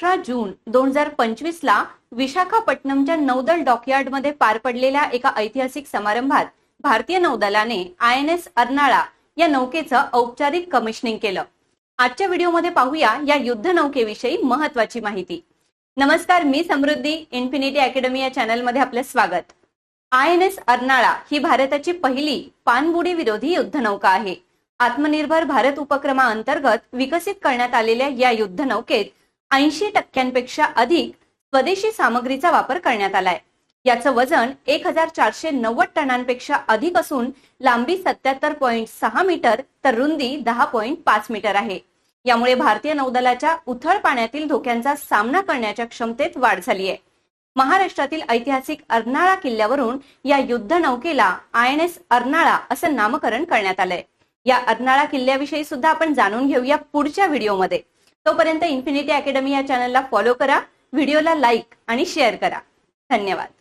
अठरा जून दोन हजार पंचवीस ला विशाखापट्टणमच्या नौदल डॉकयार्डमध्ये पार पडलेल्या एका ऐतिहासिक समारंभात भारतीय नौदलाने आय एन एस अर्नाळा या नौकेचं औपचारिक कमिशनिंग केलं. आजच्या व्हिडिओमध्ये पाहूया या युद्ध नौकेविषयी महत्वाची माहिती. नमस्कार मी समृद्धी इन्फिनिटी अकॅडमी या चॅनलमध्ये आपलं स्वागत. आय एन एस अर्नाळा ही भारताची पहिली पाणबुडी विरोधी युद्धनौका आहे. आत्मनिर्भर भारत उपक्रमाअंतर्गत विकसित करण्यात आलेल्या या युद्धनौकेत ऐंशी टक्क्यांपेक्षा अधिक स्वदेशी सामग्रीचा वापर करण्यात आलाय. याचं वजन एक हजार चारशे नव्वद टनांपेक्षा अधिक असून लांबी सत्याहत्तर पॉईंट सहा मीटर तर रुंदी दहा पॉईंट पाच मीटर आहे. यामुळे भारतीय नौदलाच्या उथळ पाण्यातील धोक्यांचा सामना करण्याच्या क्षमतेत वाढ झाली आहे महाराष्ट्रातील ऐतिहासिक अर्नाळा किल्ल्यावरून या युद्ध नौकेला आय एन एस अर्नाळा असं नामकरण करण्यात आलंय. या अर्नाळा किल्ल्याविषयी सुद्धा आपण जाणून घेऊया पुढच्या व्हिडिओमध्ये. तोपर्यंत इन्फिनिटी अकॅडमी या चॅनलला फॉलो करा व्हिडिओला लाईक आणि शेअर करा. धन्यवाद.